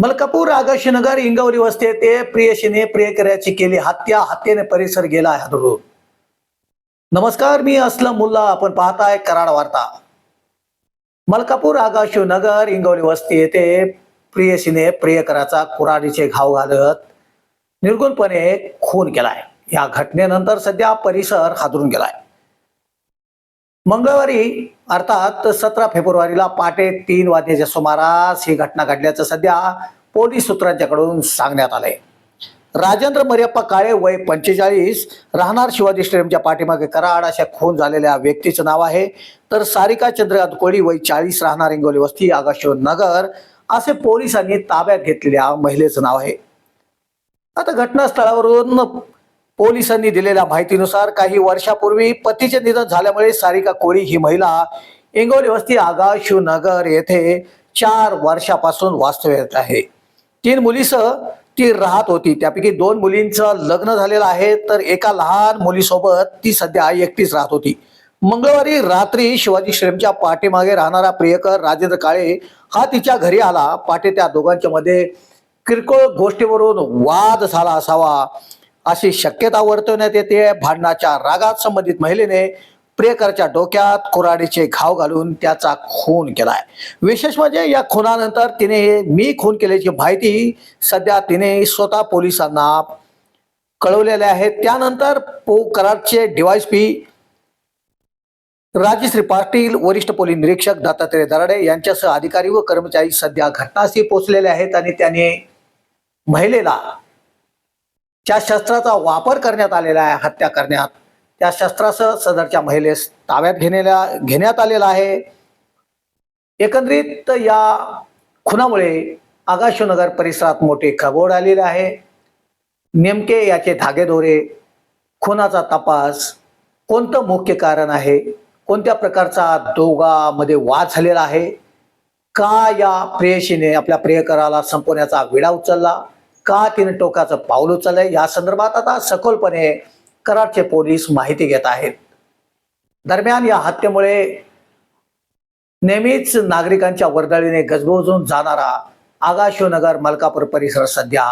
मलकापूर आगाशीनगर इंगवली वस्ती येथे प्रियशीने प्रियकर्याची केली हत्या. हत्येने परिसर गेला हादरून नमस्कार मी असलम मुल्ला. आपण पाहताय कराड वार्ता. मलकापूर आगाशिवनगर इंगवली वस्ती येथे प्रियशीने प्रियकराचा कुराडीचे घाव घालत निर्गुणपणे खून केलाय. या घटनेनंतर सध्या परिसर हादरून गेलाय. मंगळवारी अर्थात सतरा फेब्रुवारीला पहाटे तीन वाजण्याच्या सुमारास ही घटना घडल्याचं सध्या पोलीस सूत्रांच्याकडून सांगण्यात आलंय. राजेंद्र मरियप्पा काळे वय पंचेचाळीस राहणार शिवाजी स्टेडियमच्या पाठीमागे कराड अशा खून झालेल्या व्यक्तीचं नाव आहे. तर सारिका चंद्रकांत कोळी वय चाळीस राहणार हिंगोली वस्ती आगाशिव नगर असे पोलिसांनी ताब्यात घेतलेल्या महिलेचं नाव आहे. आता घटनास्थळावरून पोलिसांनी दिलेल्या माहितीनुसार काही वर्षापूर्वी पतीचे निधन झाल्यामुळे सारिका कोळी ही महिला इंगोली वस्ती आगा शिवनगर येथे चार वर्षापासून वास्तव्यात आहे. तीन मुलीसह ती राहत होती. त्यापैकी दोन मुलींचं लग्न झालेलं आहे तर एका लहान मुलीसोबत ती सध्या एकटीच राहत होती. मंगळवारी रात्री शिवाजी श्रेमच्या पाठीमागे राहणारा प्रियकर राजेंद्र काळे हा तिच्या घरी आला. पाठी त्या दोघांच्या मध्ये किरकोळ गोष्टीवरून वाद झाला असावा. अशी शक्यता वर्तवण्यात येते. भांडणाच्या रागात संबंधित महिलेने प्रियकरच्या डोक्यात कुराडीचे घाव घालून त्याचा खून केलाय. विशेष म्हणजे या खुनानंतर तिने मी खून केल्याची माहिती सध्या तिने स्वतः पोलिसांना कळवलेले आहे. त्यानंतर पो कराडचे डीवायसपी राजश्री पाटील वरिष्ठ पोलीस निरीक्षक दत्तात्रय दराडे यांच्यासह अधिकारी व कर्मचारी सध्या घटनास्थळी पोहोचलेले आहेत आणि त्याने महिलेला ज्या शस्त्राचा वापर करण्यात आलेला आहे हत्या करण्यात त्या शस्त्रासह सदरच्या महिलेस ताब्यात घेण्याला घेण्यात आलेला आहे. एकंदरीत या खुनामुळे आगाशनगर परिसरात मोठी खबोड आलेली आहे. नेमके याचे धागेदोरे खुनाचा तपास कोणतं मुख्य कारण आहे कोणत्या प्रकारचा दोघामध्ये वाद झालेला आहे का या प्रेयशीने आपल्या प्रियकराला संपवण्याचा विडा उचलला? का तिने टोकाचं पाऊल उचललंय? या संदर्भात आता सखोलपणे कराडचे पोलीस माहिती घेत आहेत. दरम्यान या हत्येमुळे नेहमीच नागरिकांच्या वर्दळीने गजबजून जाणारा आगाशिवनगर मलकापूर परिसर सध्या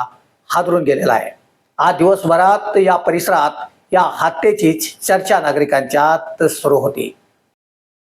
हादरून गेलेला आहे. आज दिवसभरात या परिसरात या हत्येचीच चर्चा नागरिकांच्यात सुरू होती.